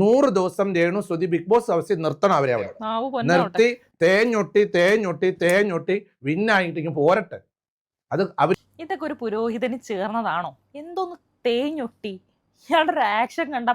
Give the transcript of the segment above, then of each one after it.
നൂറ് ദിവസം രേണു സ്തുതി ബിഗ് ബോസ് ഹൗസിൽ നിർത്തണം അവരെ അവിടെ. നിർത്തി തേഞ്ഞൊട്ടി തേഞ്ഞൊട്ടി തേഞ്ഞൊട്ടി വിന്നായിട്ട് പോരട്ടെ. അത് അവർ ഇതൊക്കെ ഒരു പുരോഹിതന് ചേർന്നതാണോ? എന്തോന്ന് തേഞ്ഞൊട്ടി ഇയാളുടെ ഒരു ആക്ഷൻ കണ്ട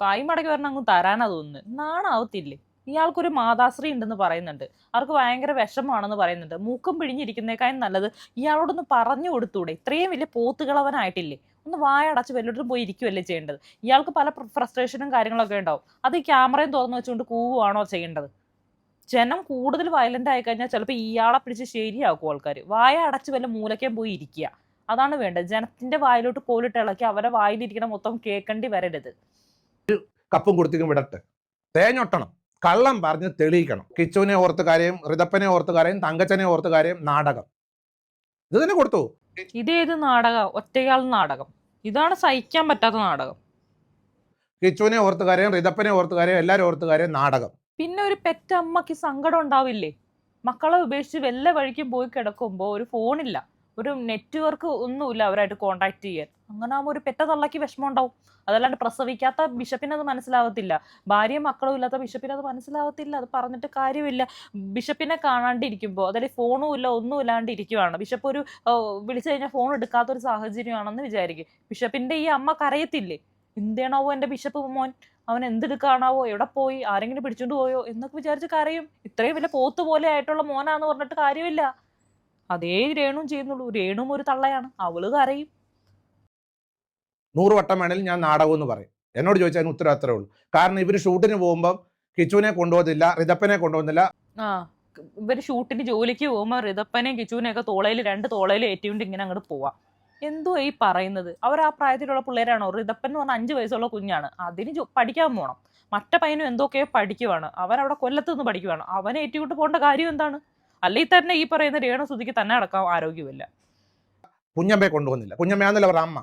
കൈമടക്കി വരണം അങ്ങ് തരാനാ തോന്നുന്നു. നാണാവത്തില്ലേ? ഇയാൾക്കൊരു മാതാശ്രീ ഉണ്ടെന്ന് പറയുന്നുണ്ട്. അവർക്ക് ഭയങ്കര വിഷമാണെന്ന് പറയുന്നുണ്ട്. മൂക്കം പിഴിഞ്ഞിരിക്കുന്നേക്കാളും നല്ലത് ഇയാളോടൊന്ന് പറഞ്ഞു കൊടുത്തൂടെ? ഇത്രയും വലിയ പോത്തുകളവനായിട്ടില്ലേ? ഒന്ന് വായടച്ച് വല്ലോട്ടും പോയി ഇരിക്കുവല്ലേ ചെയ്യേണ്ടത്? ഇയാൾക്ക് പല ഫ്രസ്ട്രേഷനും കാര്യങ്ങളൊക്കെ ഉണ്ടാവും. അത് ഈ ക്യാമറയും തുറന്നു വെച്ചുകൊണ്ട് കൂവുകയാണോ ചെയ്യേണ്ടത്? ജനം കൂടുതൽ വയലന്റ് ആയി കഴിഞ്ഞാൽ ചിലപ്പോൾ ഇയാളെ പിടിച്ച് ശരിയാക്കും ആൾക്കാർ വായ അടച്ച് വല്ല മൂലയ്ക്കാൻ പോയി ഇരിക്കുക. അതാണ് വേണ്ടത്. ജനത്തിന്റെ വായിലോട്ട് കോലിട്ട് ഇളക്കി അവരെ വായിലിരിക്കണ മൊത്തം കേൾക്കേണ്ടി വരരുത്. കപ്പും കൊടുത്തേക്കും വിടട്ടെ. തേഞ്ഞൊട്ടണം. കള്ളം പറഞ്ഞ് തെളിയിക്കണം. കിച്ചുവിനെ ഓർത്ത് കാര്യം ഋതപ്പനെ ഓർത്ത് കാര്യം തങ്കച്ചനെ ഓർത്ത് കാര്യം നാടകം. ഇത് തന്നെ കൊടുത്തു. ഇതേത് നാടകം? ഒറ്റയാൾ നാടകം. ഇതാണ് സഹിക്കാൻ പറ്റാത്ത നാടകം. കിച്ചുവിനെ ഓർത്തുകാരെയും റിതപ്പനെ ഋതപ്പനെ ഓർത്ത് കാര്യം എല്ലാവരും ഓർത്ത് നാടകം. പിന്നെ ഒരു പെറ്റമ്മക്ക് സങ്കടം ഉണ്ടാവില്ലേ? മക്കളെ ഉപേക്ഷിച്ച് വല്ല വഴിക്കും പോയി കിടക്കുമ്പോൾ ഒരു ഫോണില്ല. ഒരു നെറ്റ്വർക്ക് ഒന്നുമില്ല അവരായിട്ട് കോണ്ടാക്ട് ചെയ്യാൻ. അങ്ങനെ ആകുമ്പോൾ ഒരു പെറ്റ തള്ളക്ക് വിഷമം ഉണ്ടാവും അതല്ലാണ്ട് പ്രസവിക്കാത്ത ബിഷപ്പിന് അത് മനസ്സിലാവത്തില്ല. ഭാര്യയും മക്കളും ഇല്ലാത്ത ബിഷപ്പിന് അത് മനസ്സിലാവത്തില്ല. അത് പറഞ്ഞിട്ട് കാര്യമില്ല. ബിഷപ്പിനെ കാണാണ്ടിരിക്കുമ്പോൾ അതായത് ഫോണും ഇല്ല ഒന്നും ഇല്ലാണ്ട് ഇരിക്കുവാണ്. ബിഷപ്പ് ഒരു വിളിച്ചു കഴിഞ്ഞാൽ ഫോൺ എടുക്കാത്തൊരു സാഹചര്യമാണെന്ന് വിചാരിക്കും. ബിഷപ്പിന്റെ ഈ അമ്മ കരയത്തില്ലേ? എന്തേണാവോ എന്റെ ബിഷപ്പ് മോൻ? അവൻ എന്തെടുക്കാണാവോ എവിടെ പോയി? ആരെങ്കിലും പിടിച്ചോണ്ട് പോയോ? എന്നൊക്കെ വിചാരിച്ച് കരയും. ഇത്രയും വലിയ പോത്ത് പോലെ ആയിട്ടുള്ള മോനാന്ന് പറഞ്ഞിട്ട് കാര്യമില്ല. അതേ രേണും ചെയ്യുന്നുള്ളൂ. രേണുവും ഒരു തള്ളയാണ്. അവൾ കരയും. നൂറ് വട്ടം വേണേലും ഞാൻ നാടകം എന്ന് പറയും. എന്നോട് ചോദിച്ചാൽ അതിന് ഉത്തരം അത്രേ ഉള്ളൂ. കാരണം ഇവർ ഷൂട്ടിന് പോകുമ്പോൾ കിച്ചുവിനെ കൊണ്ടുപോകുന്നില്ല റിതപ്പനെ കൊണ്ടുപോകുന്നില്ല. ആ ഇവർ ഷൂട്ടിന് ജോലിക്ക് പോകുമ്പോൾ റിതപ്പനെയും കിച്ചുവിനെ ഒക്കെ തോളയിൽ രണ്ട് തോളയിൽ ഏറ്റുകൊണ്ട് ഇങ്ങനെ അങ്ങോട്ട് പോവാം. എന്തോ ഈ പറയുന്നത്? അവർ ആ പ്രായത്തിലുള്ള പിള്ളേരാണോ? റിതപ്പൻ എന്ന് പറഞ്ഞാൽ അഞ്ച് വയസ്സുള്ള കുഞ്ഞാണ്. അതിന് പഠിക്കാൻ പോകണം മറ്റേ പയ്യനും എന്തൊക്കെയോ പഠിക്കുവാണ്. അവൻ അവിടെ കൊല്ലത്ത് നിന്ന് പഠിക്കുവാണ്. അവനെ ഏറ്റുകൊണ്ട് പോകേണ്ട കാര്യം എന്താണ്? അല്ലെങ്കിൽ തന്നെ ഈ പറയുന്ന രേണസുതിക്ക് തന്നെ അടക്കം ആരോഗ്യമില്ല കുഞ്ഞമ്മയെ കൊണ്ടുപോകുന്നില്ല. കുഞ്ഞമ്മയാന്നല്ല അവരുടെ അമ്മ.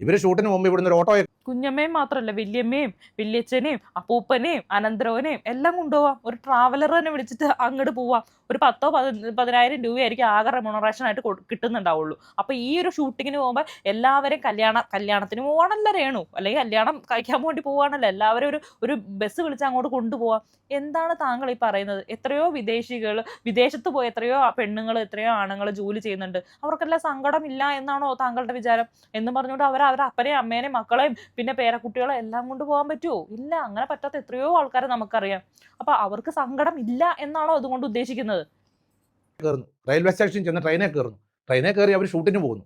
ഇവർ ഷൂട്ടിന് മുമ്പ് ഇവിടുന്ന് ഒരു ഓട്ടോ കുഞ്ഞമ്മയും മാത്രമല്ല വല്യമ്മയും വല്യച്ഛനെയും അപ്പൂപ്പനെയും അനന്തരവനെയും എല്ലാം കൊണ്ടുപോവാം. ഒരു ട്രാവലർ തന്നെ വിളിച്ചിട്ട് അങ്ങോട്ട് പോവാം. ഒരു പത്തോ പതി- പതിനായിരം രൂപയായിരിക്കും ആകെ കൊടു- കിട്ടുന്നുണ്ടാവുള്ളൂ. അപ്പൊ ഈ ഒരു ഷൂട്ടിങ്ങിന് പോകുമ്പോൾ എല്ലാവരും കല്യാണ കല്യാണത്തിന് പോകണമല്ല രേണു. അല്ലെങ്കിൽ കല്യാണം കഴിക്കാൻ വേണ്ടി പോവാണല്ലോ. എല്ലാവരും ഒരു ഒരു ബസ് വിളിച്ച് അങ്ങോട്ട് കൊണ്ടുപോവാം. എന്താണ് താങ്കൾ ഈ പറയുന്നത്? എത്രയോ വിദേശികൾ വിദേശത്ത് പോയി എത്രയോ പെണ്ണുങ്ങൾ എത്രയോ ആണുങ്ങൾ ജോലി ചെയ്യുന്നുണ്ട്. അവർക്കെല്ലാം സങ്കടമില്ല എന്നാണോ താങ്കളുടെ വിചാരം? എന്ന് പറഞ്ഞുകൊണ്ട് അവർ അവരുടെ അപ്പനെയും അമ്മേനെയും മക്കളെയും പിന്നെ പേരക്കുട്ടികളെ എല്ലാം കൊണ്ട് പോകാൻ പറ്റുമോ ഇല്ല അങ്ങനെ പറ്റാത്ത എത്രയോ ആൾക്കാരെ നമുക്കറിയാം. അപ്പൊ അവർക്ക് സങ്കടം ഇല്ല എന്നാണോ അതുകൊണ്ട് ഉദ്ദേശിക്കുന്നത്? കയറുന്നു റെയിൽവേ സ്റ്റേഷനിൽ ചെന്ന് ട്രെയിനെ കയറുന്നു ട്രെയിനെ കയറി അവർ ഷൂട്ടിന് പോകുന്നു.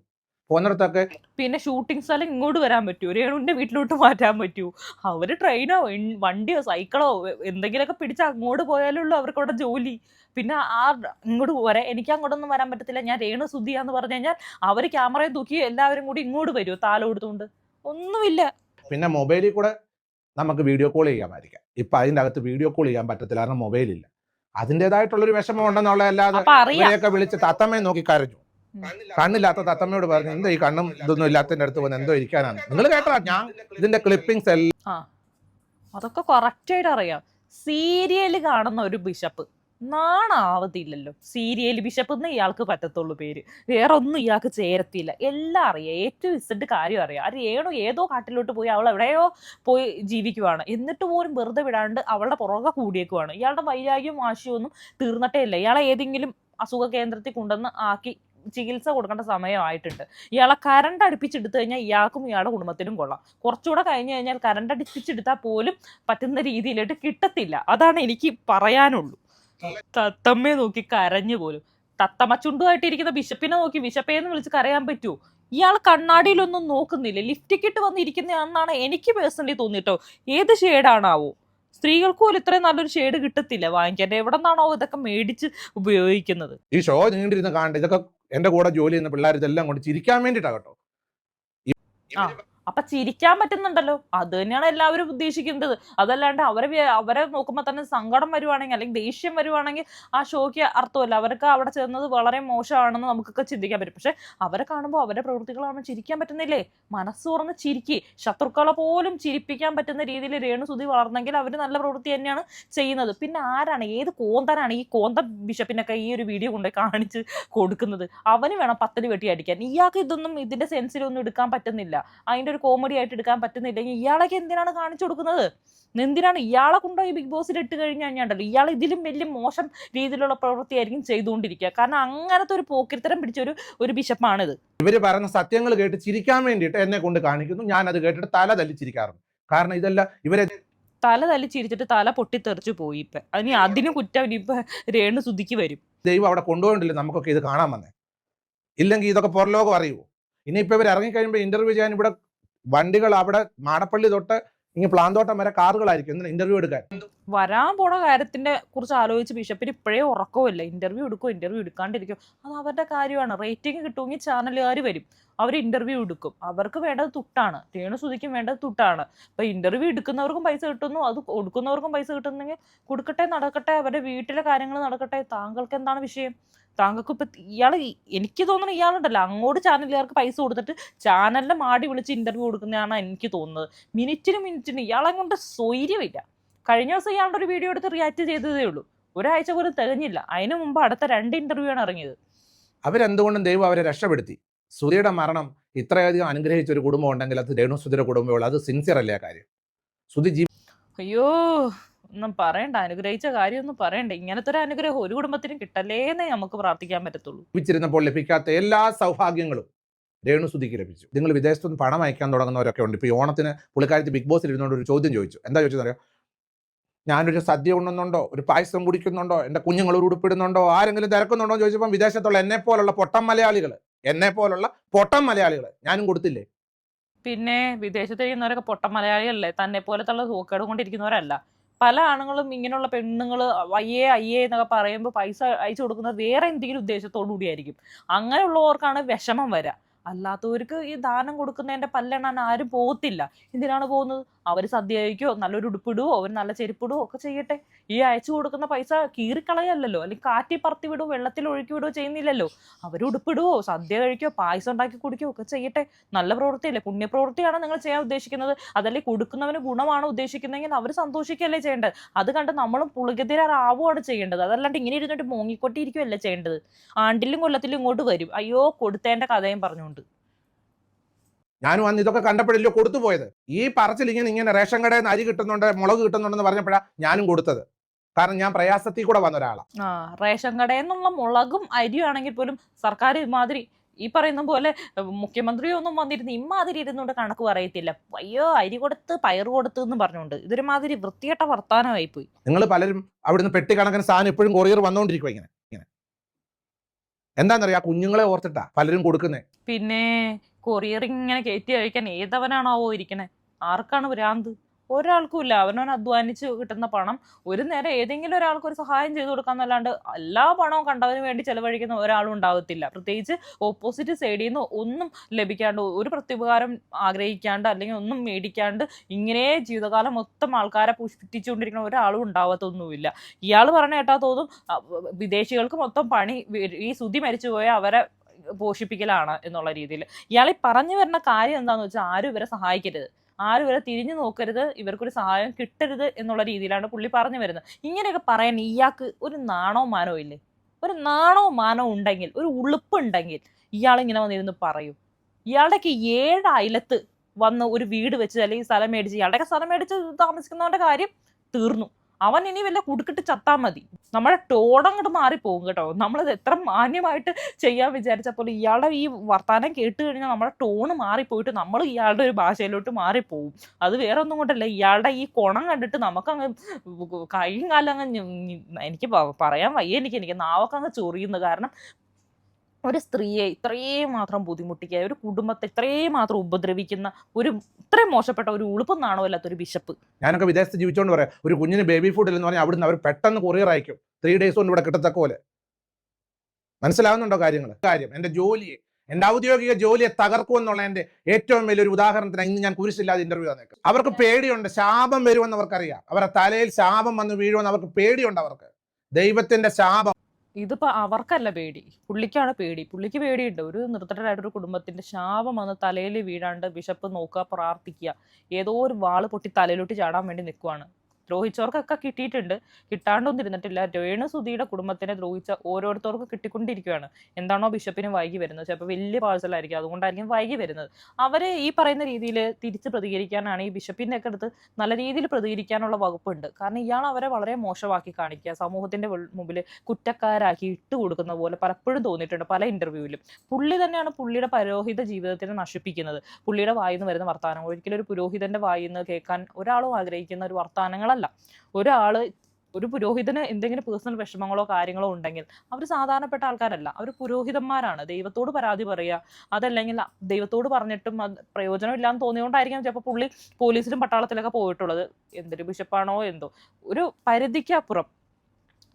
പോകുന്നിടത്തൊക്കെ പിന്നെ ഷൂട്ടിംഗ് സ്ഥലം ഇങ്ങോട്ട് വരാൻ പറ്റുമോ രേണുവിന്റെ വീട്ടിലോട്ട് മാറ്റാൻ പറ്റുമോ അവർ ട്രെയിനോ വണ്ടിയോ സൈക്കിളോ എന്തെങ്കിലുമൊക്കെ പിടിച്ച് അങ്ങോട്ട് പോയാലുള്ളൂ അവർക്ക് അവിടെ ജോലി. പിന്നെ ആ ഇങ്ങോട്ട് വരെ എനിക്ക് അങ്ങോട്ടൊന്നും വരാൻ പറ്റത്തില്ല. ഞാൻ രേണു സുധിയാന്ന് പറഞ്ഞു കഴിഞ്ഞാൽ അവർ ക്യാമറയും തൂക്കി എല്ലാവരും കൂടി ഇങ്ങോട്ട് വരുമോ താലം കൊടുത്തുകൊണ്ട് ഒന്നുമില്ല. പിന്നെ മൊബൈലിൽ കൂടെ നമുക്ക് വീഡിയോ കോൾ ചെയ്യാമായിരിക്കാം. ഇപ്പൊ അതിന്റെ അകത്ത് വീഡിയോ കോൾ ചെയ്യാൻ പറ്റത്തില്ല കാരണം മൊബൈലില്ല. അതിന്റെതായിട്ടുള്ളൊരു വിഷമം ഉണ്ടെന്നുള്ള അല്ലാതെ അപ്പൊ അറിയാം. ഇവരെയൊക്കെ വിളിച്ച് തത്തമ്മയെ നോക്കി കരഞ്ഞു. കണ്ണില്ലാത്ത തത്തമ്മയോട് പറഞ്ഞു എന്താ ഈ കണ്ണും ഇതൊന്നും ഇല്ലാത്തതിന്റെ അടുത്ത് പോകുന്നത് എന്തോ ഇരിക്കാനാണ്? നിങ്ങൾ കേട്ടോ ഞാൻ ഇതിന്റെ ക്ലിപ്പിംഗ്സ് എല്ലാം. ആ. അതൊക്കെ കറക്റ്റായിട്ട് അറിയാം. സീരിയൽ കാണുന്ന ഒരു ബിഷപ്പ്. നാണാവത്തില്ലല്ലോ സീരിയൽ ബിഷപ്പ് എന്ന് ഇയാൾക്ക് പറ്റത്തുള്ളൂ പേര്. വേറെ ഒന്നും ഇയാൾക്ക് ചേരത്തില്ല. എല്ലാം അറിയാം. ഏറ്റവും ഇസഡ് കാര്യം അറിയാം. ആ രേണു ഏതോ കാട്ടിലോട്ട് പോയി അവൾ എവിടെയോ പോയി ജീവിക്കുവാണ്. എന്നിട്ട് പോലും വെറുതെ വിടാണ്ട് അവളുടെ പുറകെ കൂടിയേക്കുവാണ്. ഇയാളുടെ വൈരാഗ്യവും വാശിയും ഒന്നും തീർന്നിട്ടേ ഇല്ല ഇയാളെ ഏതെങ്കിലും അസുഖ കേന്ദ്രത്തിൽ കൊണ്ടുവന്ന് ആക്കി ചികിത്സ കൊടുക്കേണ്ട സമയമായിട്ടുണ്ട്. ഇയാളെ കരണ്ട് അടുപ്പിച്ചെടുത്തു കഴിഞ്ഞാൽ ഇയാൾക്കും ഇയാളുടെ കുടുംബത്തിനും കൊള്ളാം. കുറച്ചുകൂടെ കഴിഞ്ഞു കഴിഞ്ഞാൽ കരണ്ട് അടുപ്പിച്ചെടുത്താൽ പോലും പറ്റുന്ന രീതിയിലോട്ട് കിട്ടത്തില്ല. അതാണ് എനിക്ക് പറയാനുള്ളൂ. തത്തമ്മയെ നോക്കി കരഞ്ഞു പോലും. തത്തമ്മ ചുണ്ടുമായിട്ടിരിക്കുന്ന ബിഷപ്പിനെ നോക്കി ബിഷപ്പേന്ന് വിളിച്ച് കരയാൻ പറ്റുമോ ഇയാൾ കണ്ണാടിയിലൊന്നും നോക്കുന്നില്ല. ലിഫ്റ്റിക്കിട്ട് വന്നിരിക്കുന്നതാണെന്നാണ് എനിക്ക് പേഴ്സണലി തോന്നിട്ടോ. ഏത് ഷെയ്ഡാണാവോ സ്ത്രീകൾക്ക് പോലും ഇത്രയും നല്ലൊരു ഷെയ്ഡ് കിട്ടത്തില്ല വാങ്ങിക്കാൻ എവിടെ നിന്നാണോ ഇതൊക്കെ മേടിച്ച് ഉപയോഗിക്കുന്നത്. ഈ ഷോ നീണ്ടിരുന്ന കാണണ്ട. ഇതൊക്കെ എന്റെ കൂടെ ജോലി ചെയ്യുന്ന പിള്ളേർ ഇതെല്ലാം കൊണ്ട് ചിരിക്കാൻ വേണ്ടിട്ടാ കേട്ടോ. ആ. അപ്പൊ ചിരിക്കാൻ പറ്റുന്നുണ്ടല്ലോ. അത് തന്നെയാണ് എല്ലാവരും ഉദ്ദേശിക്കുന്നത്. അതല്ലാണ്ട് അവരെ അവരെ നോക്കുമ്പോൾ തന്നെ സങ്കടം വരുവാണെങ്കിൽ അല്ലെങ്കിൽ ദേഷ്യം വരുവാണെങ്കിൽ ആ ഷോയ്ക്ക് അർത്ഥമല്ല. അവർക്ക് അവിടെ ചെന്നത് വളരെ മോശമാണെന്ന് നമുക്കൊക്കെ ചിന്തിക്കാൻ പറ്റും. പക്ഷെ അവരെ കാണുമ്പോൾ അവരുടെ പ്രവൃത്തികൾ കാണുമ്പോൾ ചിരിക്കാൻ പറ്റുന്നില്ലേ? മനസ്സ് തുറന്ന് ചിരിക്കി. ശത്രുക്കളെ പോലും ചിരിപ്പിക്കാൻ പറ്റുന്ന രീതിയിൽ രേണുസുതി വളർന്നെങ്കിൽ അവർ നല്ല പ്രവൃത്തി തന്നെയാണ് ചെയ്യുന്നത്. പിന്നെ ആരാണ്? ഏത് കോന്തനാണ് ഈ കോന്ത ബിഷപ്പിനൊക്കെ ഈ ഒരു വീഡിയോ കൊണ്ട് കാണിച്ച് കൊടുക്കുന്നത്? അവന് വേണം പത്തിൽ വെട്ടി അടിക്കാൻ ഇയാൾക്ക് ഇതൊന്നും ഇതിന്റെ സെൻസിലൊന്നും എടുക്കാൻ പറ്റുന്നില്ല. അതിന്റെ ഒരു കോമഡി ആയിട്ട് എടുക്കാൻ പറ്റുന്നില്ലെങ്കിൽ ഇയാളൊക്കെ എന്തിനാണ് കാണിച്ചു കൊടുക്കുന്നത്? എന്തിനാണ് ഇയാളെ കൊണ്ടുപോയി ബിഗ് ബോസിൽ ഇട്ട് കഴിഞ്ഞാൽ ഞാൻ ഉണ്ടല്ലോ ഇയാൾ ഇതിലും വലിയ മോശം രീതിയിലുള്ള പ്രവൃത്തിയായിരിക്കും ചെയ്തുകൊണ്ടിരിക്കുക. കാരണം അങ്ങനത്തെ ഒരു പോക്കിരിത്തരം പിടിച്ച ഒരു ഒരു ബിഷപ്പാണിത്. ഇവർ പറയുന്ന സത്യങ്ങൾ കേട്ട് ചിരിക്കാൻ വേണ്ടിയിട്ട് എന്നെ കൊണ്ട് കാണിക്കുന്നു. ഞാൻ അത് കേട്ടിട്ട് തല തല്ലിച്ചിരിക്കാറുണ്ട്. കാരണം ഇതല്ല ഇവരെ തല തല്ലിച്ചിരിച്ചിട്ട് തല പൊട്ടിത്തെറിച്ചു പോയി ഇപ്പൊ. അതിന് അതിന് കുറ്റം ഇനിയിപ്പൊ രേണു സുധിക്ക് വരും. ദൈവം അവിടെ കൊണ്ടുപോകണ്ടില്ല. നമുക്കൊക്കെ ഇത് കാണാൻ വന്നേ. ഇല്ലെങ്കിൽ ഇതൊക്കെ പുറലോകം അറിയുമോ ഇനിയിപ്പോൾ ഇവർ ഇറങ്ങിക്കഴിയുമ്പോൾ ഇന്റർവ്യൂ ചെയ്യാൻ ഇവിടെ വണ്ടികൾ അവിടെ മാടപ്പള്ളി തൊട്ട് ഇങ്ങനെ പ്ലാന്തോട്ടം വരെ കാറുകളായിരിക്കും. എന്തിനാ ഇന്റർവ്യൂ എടുക്കാൻ? വരാൻ പോണ കാര്യത്തിന്റെ കുറിച്ച് ആലോചിച്ച് ബിഷപ്പിന് ഇപ്പോഴേ ഉറക്കമില്ല ഇന്റർവ്യൂ എടുക്കും ഇന്റർവ്യൂ എടുക്കാണ്ടിരിക്കും. അത് അവരുടെ കാര്യമാണ്. റേറ്റിംഗ് കിട്ടുമെങ്കിൽ ചാനലുകാർ വരും. അവർ ഇന്റർവ്യൂ എടുക്കും. അവർക്ക് വേണ്ടത് തുട്ടാണ്. രേണു സുധിക്കും വേണ്ടത് തുട്ടാണ്. അപ്പൊ ഇന്റർവ്യൂ എടുക്കുന്നവർക്കും പൈസ കിട്ടുന്നു. അത് കൊടുക്കുന്നവർക്കും പൈസ കിട്ടുന്നെങ്കിൽ കൊടുക്കട്ടെ നടക്കട്ടെ അവരുടെ വീട്ടിലെ കാര്യങ്ങൾ നടക്കട്ടെ. താങ്കൾക്ക് എന്താണ് വിഷയം? താങ്കൾക്ക് ഇപ്പൊ ഇയാൾ എനിക്ക് തോന്നുന്നു ഇയാളുണ്ടല്ലോ. അങ്ങോട്ട് ചാനലുകാർക്ക് പൈസ കൊടുത്തിട്ട് ചാനലിന്റെ മാടി വിളിച്ച് ഇന്റർവ്യൂ കൊടുക്കുന്നതാണ് എനിക്ക് തോന്നുന്നത്. മിനിറ്റിന് മിനിറ്റിന് ഇയാളെ കൊണ്ട് സ്വൈര്യമില്ല. കഴിഞ്ഞ ദിവസം ഇയാളുടെ ഒരു വീഡിയോ എടുത്ത് റിയാക്ട് ചെയ്തതേ ഉള്ളൂ. ഒരാഴ്ച പോലും തികഞ്ഞില്ല. അതിനു മുമ്പ് അടുത്ത രണ്ട് ഇന്റർവ്യൂ ആണ് ഇറങ്ങിയത്. അവരെന്തുകൊണ്ടും ദൈവം അവരെ രക്ഷപ്പെടുത്തി. സുധിയുടെ മരണം ഇത്രയധികം അനുഗ്രഹിച്ച ഒരു കുടുംബം ഉണ്ടെങ്കിൽ അത് രേണു സുധിയുടെ കുടുംബമുള്ളൂ അത് സിൻസിയർ അല്ലേ കാര്യം? സുധി അയ്യോ. ഒന്നും പറയണ്ട അനുഗ്രഹിച്ച കാര്യമൊന്നും പറയണ്ട. ഇങ്ങനത്തെ ഒരു അനുഗ്രഹം ഒരു കുടുംബത്തിനും കിട്ടല്ലേന്നേ നമുക്ക് പ്രാർത്ഥിക്കാൻ പറ്റത്തുള്ളൂ. വിച്ചിരുന്നപ്പോൾ ലഭിക്കാത്ത എല്ലാ സൗഭാഗ്യങ്ങളും രേണു സുധിക്ക് ലഭിച്ചു. നിങ്ങൾ വിദേശത്തു നിന്ന് പണം അയക്കാൻ തുടങ്ങുന്നവരൊക്കെ ഉണ്ട്. ഇപ്പോൾ ഈ ഓണത്തിന് പുള്ളിക്കാരത്ത് ബിഗ് ബോസിൽ ഇരുന്നുകൊണ്ട് ഒരു ചോദ്യം ചോദിച്ചു. എന്താ ചോദിച്ചത് ഞാനൊരു സദ്യ ഉണ്ണുന്നുണ്ടോ? ഒരു പായസം കുടിക്കുന്നുണ്ടോ? എന്റെ കുഞ്ഞുങ്ങൾ ഉടുപ്പിടുന്നുണ്ടോ? ആരെങ്കിലും തിരക്കുന്നുണ്ടോ എന്ന് ചോദിച്ചപ്പോൾ വിദേശത്തുള്ള എന്നെ പോലുള്ള പൊട്ടം മലയാളികൾ എന്നെ പോലുള്ള പൊട്ടം മലയാളികൾ ഞാനും കൊടുത്തില്ലേ? പിന്നെ വിദേശത്ത് ഇരിക്കുന്നവരൊക്കെ പൊട്ട മലയാളികളല്ലേ? തന്നെ പോലത്തുള്ള സൂക്കേട് കൊണ്ടിരിക്കുന്നവരല്ല. പല ആണുങ്ങളും ഇങ്ങനെയുള്ള പെണ്ണുങ്ങൾ അയ്യേ അയ്യേ എന്നൊക്കെ പറയുമ്പോൾ പൈസ അയച്ചു കൊടുക്കുന്നത് വേറെ എന്തെങ്കിലും ഉദ്ദേശത്തോടു കൂടിയായിരിക്കും അങ്ങനെയുള്ളവർക്കാണ് വിഷമം വരിക അല്ലാത്തവർക്ക് ഈ ദാനം കൊടുക്കുന്നതിന്റെ പല്ലെണ്ണാൻ ആരും പോകത്തില്ല. എന്തിനാണ് പോകുന്നത്? അവർ സദ്യ അയക്കോ നല്ലൊരു ഉടുപ്പിടുവോ അവർ നല്ല ചെരുപ്പിടുവോ ഒക്കെ ചെയ്യട്ടെ. ഈ അയച്ചു കൊടുക്കുന്ന പൈസ കീറിക്കളയല്ലോ അല്ലെങ്കിൽ കാറ്റി പറത്തി വിടുവോ വെള്ളത്തിൽ ഒഴുക്കി വിടുവോ ചെയ്യുന്നില്ലല്ലോ. അവർ ഉടുപ്പിടുവോ സദ്യ കഴിക്കോ പായസം ഉണ്ടാക്കി കുടിക്കോ ഒക്കെ ചെയ്യട്ടെ. നല്ല പ്രവൃത്തിയല്ലേ പുണ്യപ്രവൃത്തിയാണ് നിങ്ങൾ ചെയ്യാൻ ഉദ്ദേശിക്കുന്നത്. അതല്ലേ കൊടുക്കുന്നവന് ഗുണമാണ് ഉദ്ദേശിക്കുന്നതെങ്കിൽ അവർ സന്തോഷിക്കുകയല്ലേ ചെയ്യേണ്ടത്? അത് കണ്ട് നമ്മളും പുളികതിരാവുകയാണ് ചെയ്യേണ്ടത്. അതല്ലാണ്ട് ഇങ്ങനെ ഇരുന്നിട്ട് മോങ്ങിക്കൊട്ടിയിരിക്കുകയല്ലേ ചെയ്യേണ്ടത്? ആണ്ടിലും കൊല്ലത്തിലും ഇങ്ങോട്ട് വരും. അയ്യോ കൊടുത്തേന്റെ കഥയും പറഞ്ഞുകൊണ്ട്. ഞാനും അന്ന് ഇതൊക്കെ കണ്ടപ്പോഴല്ലോ കൊടുത്തു പോയത്. ഈ പറച്ചിൽ ഇങ്ങനെ ഇങ്ങനെ റേഷൻ കടയിൽ നിന്ന് അരി കിട്ടുന്നുണ്ട് മുളക് കിട്ടുന്നുണ്ടെന്ന് പറഞ്ഞപ്പോഴാണ് ഞാനും കൊടുത്തത്. കാരണം ഞാൻ പ്രയാസത്തിൽ കൂടെ വന്ന ഒരാളാണ് ആ റേഷൻ കടയിൽ നിന്നുള്ള മുളകും അരിയും ആണെങ്കിൽ പോലും സർക്കാർ ഇമാതിരി ഈ പറയുന്ന പോലെ മുഖ്യമന്ത്രിയൊന്നും വന്നിരുന്ന് ഇമാതിരി ഇരുന്നുകൊണ്ട് കണക്ക് പറയത്തില്ല. അയ്യോ അരി കൊടുത്ത് പയർ കൊടുത്ത് എന്ന് പറഞ്ഞുകൊണ്ട് ഇതൊരുമാതിരി വൃത്തികെട്ട വർത്താനമായി പോയി. നിങ്ങൾ പലരും അവിടുന്ന് പെട്ടി കണക്കിന് സാധനം ഇപ്പോഴും കൊറിയർ വന്നുകൊണ്ടിരിക്കും ഇങ്ങനെ. ഇങ്ങനെ. എന്താണെന്നറിയാം കുഞ്ഞുങ്ങളെ ഓർത്തിട്ടാ പലരും കൊടുക്കുന്നേ. പിന്നെ കൊറിയർ ഇങ്ങനെ കയറ്റി അയക്കാൻ ഏതവനാണാവോ ഇരിക്കണേ? ആർക്കാണ് ഭ്രാന്ത്? ഒരാൾക്കുമില്ല അവനവൻ അധ്വാനിച്ച് കിട്ടുന്ന പണം ഒരു നേരം ഏതെങ്കിലും ഒരാൾക്ക് ഒരു സഹായം ചെയ്തു കൊടുക്കാന്നല്ലാണ്ട് എല്ലാ പണവും കണ്ടവന് വേണ്ടി ചെലവഴിക്കുന്ന ഒരാളും ഉണ്ടാവത്തില്ല. പ്രത്യേകിച്ച് ഓപ്പോസിറ്റ് സൈഡിൽ നിന്ന് ഒന്നും ലഭിക്കാണ്ട് ഒരു പ്രത്യുപകാരം ആഗ്രഹിക്കാണ്ട് അല്ലെങ്കിൽ ഒന്നും മേടിക്കാണ്ട് ഇങ്ങനെ ജീവിതകാലം മൊത്തം ആൾക്കാരെ പുഷ്പിച്ചുകൊണ്ടിരിക്കുന്ന ഒരാളും ഉണ്ടാവത്തൊന്നുമില്ല. ഇയാൾ പറഞ്ഞ കേട്ടാ തോന്നും വിദേശികൾക്ക് മൊത്തം പണി ഈ സുതി മരിച്ചുപോയ അവരെ പോഷിപ്പിക്കലാണ് എന്നുള്ള രീതിയിൽ. ഇയാളെ പറഞ്ഞു വരുന്ന കാര്യം എന്താണെന്ന് വെച്ചാൽ ആരും ഇവരെ സഹായിക്കരുത്. ആരും ഇവരെ തിരിഞ്ഞു നോക്കരുത്. ഇവർക്കൊരു സഹായം കിട്ടരുത് എന്നുള്ള രീതിയിലാണ് പുള്ളി പറഞ്ഞു വരുന്നത്. ഇങ്ങനെയൊക്കെ പറയാൻ ഇയാൾക്ക് ഒരു നാണോ മാനോ ഇല്ലേ? ഒരു നാണോ മാനോ ഉണ്ടെങ്കിൽ ഒരു ഉളുപ്പുണ്ടെങ്കിൽ ഇയാളിങ്ങനെ വന്നിരുന്ന് പറയും. ഇയാളുടെയൊക്കെ ഏഴ് അയലത്ത് വന്ന് ഒരു വീട് വെച്ച് അല്ലെങ്കിൽ സ്ഥലം മേടിച്ച് ഇയാളുടെയൊക്കെ സ്ഥലം മേടിച്ച് താമസിക്കുന്നവരുടെ കാര്യം തീർന്നു. അവൻ ഇനി വല്ല കുടുക്കിട്ട് ചത്താൽ മതി. നമ്മുടെ ടോൺ അങ്ങോട്ട് മാറിപ്പോകും കേട്ടോ. നമ്മളത് എത്ര മാന്യമായിട്ട് ചെയ്യാൻ വിചാരിച്ചപ്പോൾ ഇയാളുടെ ഈ വർത്തമാനം കേട്ട് കഴിഞ്ഞാൽ നമ്മുടെ ടോണ് മാറിപ്പോയിട്ട് നമ്മൾ ഇയാളുടെ ഒരു ഭാഷയിലോട്ട് മാറിപ്പോവും. അത് വേറെ ഒന്നും കൊണ്ടല്ല. ഇയാളുടെ ഈ കുണം കണ്ടിട്ട് നമുക്കങ്ങ് കൈയും കാലം അങ്ങ് എനിക്ക് പറയാൻ വയ്യ എനിക്ക് എനിക്ക് നാവൊക്കെ അങ്ങ് ചൊറിയുന്നു. കാരണം ഒരു സ്ത്രീയെ ഇത്രയും മാത്രം ബുദ്ധിമുട്ടിക്കുക ഒരു കുടുംബത്തെ ഇത്രയും മാത്രം ഉപദ്രവിക്കുന്ന ഒരു ഇത്രയും മോശപ്പെട്ട ഒരു ഉളുപ്പും നാണോ അല്ലാത്തൊരു ബിഷപ്പ്? ഞാനൊക്കെ വിദേശത്ത് ജീവിച്ചോണ്ട് പറയാം ഒരു കുഞ്ഞിന് ബേബി ഫുഡ് എന്ന് പറഞ്ഞാൽ അവിടുന്ന് അവർ പെട്ടെന്ന് കൊറിയർ അയക്കും. ത്രീ ഡേയ്സ് കൊണ്ട് ഇവിടെ കിട്ടത്തക്ക പോലെ. മനസ്സിലാവുന്നുണ്ടോ കാര്യങ്ങൾ കാര്യം എന്റെ ജോലിയെ എന്റെ ഔദ്യോഗിക ജോലിയെ തകർക്കുമെന്നുള്ള എന്റെ ഏറ്റവും വലിയൊരു ഉദാഹരണത്തിന് ഇന്ന് ഞാൻ കുരിശില്ലാതെ ഇന്റർവ്യൂ തന്നേക്കും അവർക്ക് പേടിയുണ്ട് ശാപം വരുമെന്ന് അവർക്കറിയാം. അവരുടെ തലയിൽ ശാപം വന്ന് വീഴുമെന്ന് അവർക്ക് പേടിയുണ്ട് അവർക്ക്. ദൈവത്തിന്റെ ശാപം ഇതിപ്പോ അവർക്കല്ല പേടി. പുള്ളിക്കാണ് പേടി. പുള്ളിക്ക് പേടിയുണ്ട്. ഒരു നിർത്തടരായിട്ടൊരു കുടുംബത്തിന്റെ ശാപം വന്ന് തലയിൽ വീഴാണ്ട് ബിഷപ്പ് നോക്കുക പ്രാർത്ഥിക്കുക. ഏതോ ഒരു വാൾ പൊട്ടി തലയിലോട്ട് ചാടാൻ വേണ്ടി നിൽക്കുവാണ് ദ്രോഹിച്ചവർക്കൊക്കെ കിട്ടിയിട്ടുണ്ട്. കിട്ടാണ്ടൊന്നും ഇരുന്നിട്ടില്ല. രേണു സുധിയുടെ കുടുംബത്തിനെ ദ്രോഹിച്ച ഓരോരുത്തർക്കും കിട്ടിക്കൊണ്ടിരിക്കുകയാണ്. എന്താണോ ബിഷപ്പിന് വൈകി വരുന്നത്. ചിലപ്പോൾ വലിയ പാഴ്സലായിരിക്കും അതുകൊണ്ടായിരിക്കും വൈകി വരുന്നത്. അവർ ഈ പറയുന്ന രീതിയിൽ തിരിച്ച് പ്രതികരിക്കാനാണ് ഈ ബിഷപ്പിന്റെ ഒക്കെ അടുത്ത് നല്ല രീതിയിൽ പ്രതികരിക്കാനുള്ള വകുപ്പുണ്ട്. കാരണം ഇയാൾ അവരെ വളരെ മോശമാക്കി കാണിക്കുക സമൂഹത്തിന്റെ മുമ്പിൽ കുറ്റക്കാരാക്കി ഇട്ട് കൊടുക്കുന്ന പോലെ പലപ്പോഴും തോന്നിയിട്ടുണ്ട് പല ഇന്റർവ്യൂവിലും പുള്ളി തന്നെയാണ് പുള്ളിയുടെ പരോഹിത ജീവിതത്തിനെ നശിപ്പിക്കുന്നത്. പുള്ളിയുടെ വായിന്ന് വരുന്ന വർത്തമാനങ്ങൾ ഒരിക്കലും ഒരു പുരോഹിതന്റെ വായിന്ന് കേൾക്കാൻ ഒരാളും ആഗ്രഹിക്കുന്ന ഒരു വർത്തമാനങ്ങളല്ല ഒരാൾ ഒരു പുരോഹിതന് എന്തെങ്കിലും പേഴ്സണൽ വിഷമങ്ങളോ കാര്യങ്ങളോ ഉണ്ടെങ്കിൽ അവർ സാധാരണപ്പെട്ട ആൾക്കാരല്ല. അവർ പുരോഹിതന്മാരാണ്. ദൈവത്തോട് പരാതി പറയുക. അതല്ലെങ്കിൽ ദൈവത്തോട് പറഞ്ഞിട്ടും അത് പ്രയോജനമില്ലാന്ന് തോന്നിയോണ്ടായിരിക്കും ചിലപ്പോൾ പുള്ളി പോലീസിലും പട്ടാളത്തിലൊക്കെ പോയിട്ടുള്ളത്. എന്തൊരു ബിഷപ്പാണോ എന്തോ. ഒരു പരിധിക്കപ്പുറം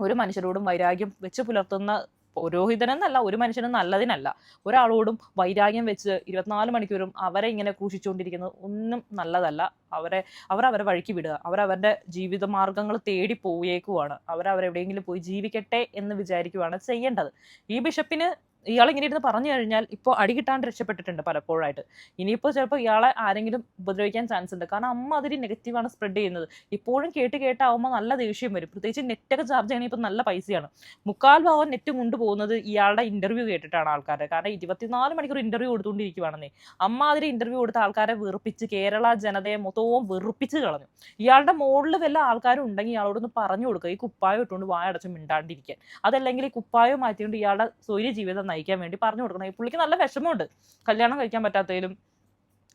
ഒരു മനുഷ്യരോടും വൈരാഗ്യം വെച്ച് പുലർത്തുന്ന പുരോഹിതനെന്നല്ല ഒരു മനുഷ്യനും നല്ലതിനല്ല. ഒരാളോടും വൈരാഗ്യം വെച്ച് ഇരുപത്തിനാല് മണിക്കൂറും അവരെ ഇങ്ങനെ ക്രൂശിച്ചുകൊണ്ടിരിക്കുന്നത് ഒന്നും നല്ലതല്ല. അവരെ അവർ അവരെ വഴിക്ക് വിടുക. അവരവരുടെ ജീവിത മാർഗങ്ങൾ തേടി പോയേക്കുവാണ്. അവരവരെവിടെയെങ്കിലും പോയി ജീവിക്കട്ടെ എന്ന് വിചാരിക്കുവാണ് ചെയ്യേണ്ടത്. ഈ ബിഷപ്പിന് ഇയാൾ ഇങ്ങനെ ഇരുന്ന് പറഞ്ഞു കഴിഞ്ഞാൽ ഇപ്പോൾ അടി കിട്ടാണ്ട് രക്ഷപ്പെട്ടിട്ടുണ്ട് പലപ്പോഴായിട്ട്. ഇനിയിപ്പോൾ ചിലപ്പോൾ ഇയാളെ ആരെങ്കിലും ഉപദ്രവിക്കാൻ ചാൻസ് ഉണ്ട്. കാരണം അമ്മ അതിൽ നെഗറ്റീവാണ് സ്പ്രെഡ് ചെയ്യുന്നത്. ഇപ്പോഴും കേട്ട് കേട്ടാവുമ്പോൾ നല്ല ദേഷ്യം വരും. പ്രത്യേകിച്ച് നെറ്റൊക്കെ ചാർജ് ചെയ്യണമെങ്കിൽ ഇപ്പം നല്ല പൈസയാണ്. മുക്കാൽ ഭാഗം നെറ്റ് കൊണ്ടുപോകുന്നത് ഇയാളുടെ ഇന്റർവ്യൂ കേട്ടിട്ടാണ് ആൾക്കാരെ. കാരണം ഇരുപത്തിനാല് മണിക്കൂർ ഇന്റർവ്യൂ കൊടുത്തുകൊണ്ടിരിക്കുവാണെന്നേ അമ്മ അതിൽ ഇന്റർവ്യൂ കൊടുത്ത ആൾക്കാരെ വെറുപ്പിച്ച് കേരള ജനതയെ മൊത്തവും വെറുപ്പിച്ച് കളഞ്ഞു. ഇയാളുടെ മുകളിൽ വല്ല ആൾക്കാരും ഉണ്ടെങ്കിൽ ഇയാളോടൊന്ന് പറഞ്ഞു കൊടുക്കുക ഈ കുപ്പായം ഇട്ടുകൊണ്ട് വായടച്ച് മിണ്ടാണ്ടിരിക്കാൻ. അതല്ലെങ്കിൽ ഈ കുപ്പായം മാറ്റിക്കൊണ്ട് ഇയാളുടെ സ്വൈര്യ ജീവിതം നയിക്കാൻ വേണ്ടി പറഞ്ഞു കൊടുക്കണം ഈ പുള്ളിക്ക് നല്ല വിഷമമുണ്ട്. കല്യാണം കഴിക്കാൻ പറ്റാത്തതിലും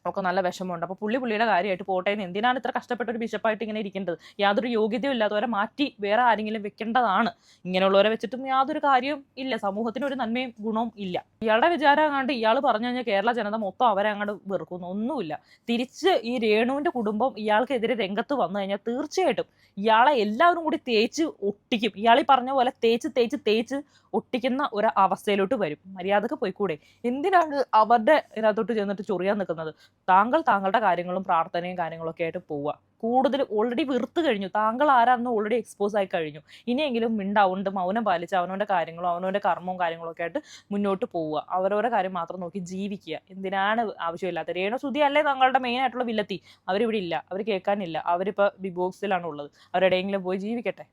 ഒക്കെ നല്ല വിഷമമുണ്ട്. അപ്പോൾ പുള്ളി പുള്ളിയുടെ കാര്യമായിട്ട് പോട്ടെ എന്ന് എന്തിനാണ് ഇത്ര കഷ്ടപ്പെട്ട ഒരു ബിഷപ്പായിട്ട് ഇങ്ങനെ ഇരിക്കേണ്ടത്? യാതൊരു യോഗ്യതയും ഇല്ലാത്തവരെ മാറ്റി വേറെ ആരെങ്കിലും വെക്കേണ്ടതാണ്. ഇങ്ങനെയുള്ളവരെ വെച്ചിട്ടും യാതൊരു കാര്യവും ഇല്ല. സമൂഹത്തിന് ഒരു നന്മയും ഗുണവും ഇല്ല. ഇയാളുടെ വിചാരം ഇയാൾ പറഞ്ഞു കഴിഞ്ഞാൽ കേരള ജനത മൊത്തം അവരെ അങ്ങോട്ട് വെറുക്കുന്നു. ഒന്നുമില്ല. തിരിച്ച് ഈ രേണുവിന്റെ കുടുംബം ഇയാൾക്കെതിരെ രംഗത്ത് വന്നു കഴിഞ്ഞാൽ തീർച്ചയായിട്ടും ഇയാളെ എല്ലാവരും കൂടി തേച്ച് ഒട്ടിക്കും. ഇയാൾ ഈ പറഞ്ഞ പോലെ തേച്ച് തേച്ച് തേച്ച് ഒട്ടിക്കുന്ന ഒരു അവസ്ഥയിലോട്ട് വരും. മര്യാദയ്ക്ക് പോയിക്കൂടെ? എന്തിനാണ് അവരുടെ ഇതിനകത്തോട്ട് ചെന്നിട്ട് ചൊറിയാൻ നിൽക്കുന്നത്? താങ്കൾ താങ്കളുടെ കാര്യങ്ങളും പ്രാർത്ഥനയും കാര്യങ്ങളൊക്കെ ആയിട്ട് പോവുക. കൂടുതൽ ഓൾറെഡി വെറുത്ത് കഴിഞ്ഞു. താങ്കൾ ആരാണെന്ന് ഓൾറെഡി എക്സ്പോസ് ആയി കഴിഞ്ഞു. ഇനിയെങ്കിലും മിണ്ടാവുണ്ട് മൗനം പാലിച്ച് അവനവന്റെ കാര്യങ്ങളും അവനവന്റെ കർമ്മവും കാര്യങ്ങളൊക്കെ ആയിട്ട് മുന്നോട്ട് പോവുക. അവരവരുടെ കാര്യം മാത്രം നോക്കി ജീവിക്കുക. എന്തിനാണ് ആവശ്യമില്ലാത്ത രേണുസുതി അല്ലേ താങ്കളുടെ മെയിൻ ആയിട്ടുള്ള വില്ലത്തി? അവരിവിടെ ഇല്ല. അവർ കേൾക്കാനില്ല. അവരിപ്പോൾ ബിഗ് ബോക്സിലാണ് ഉള്ളത്. അവരെവിടെയെങ്കിലും പോയി ജീവിക്കട്ടെ?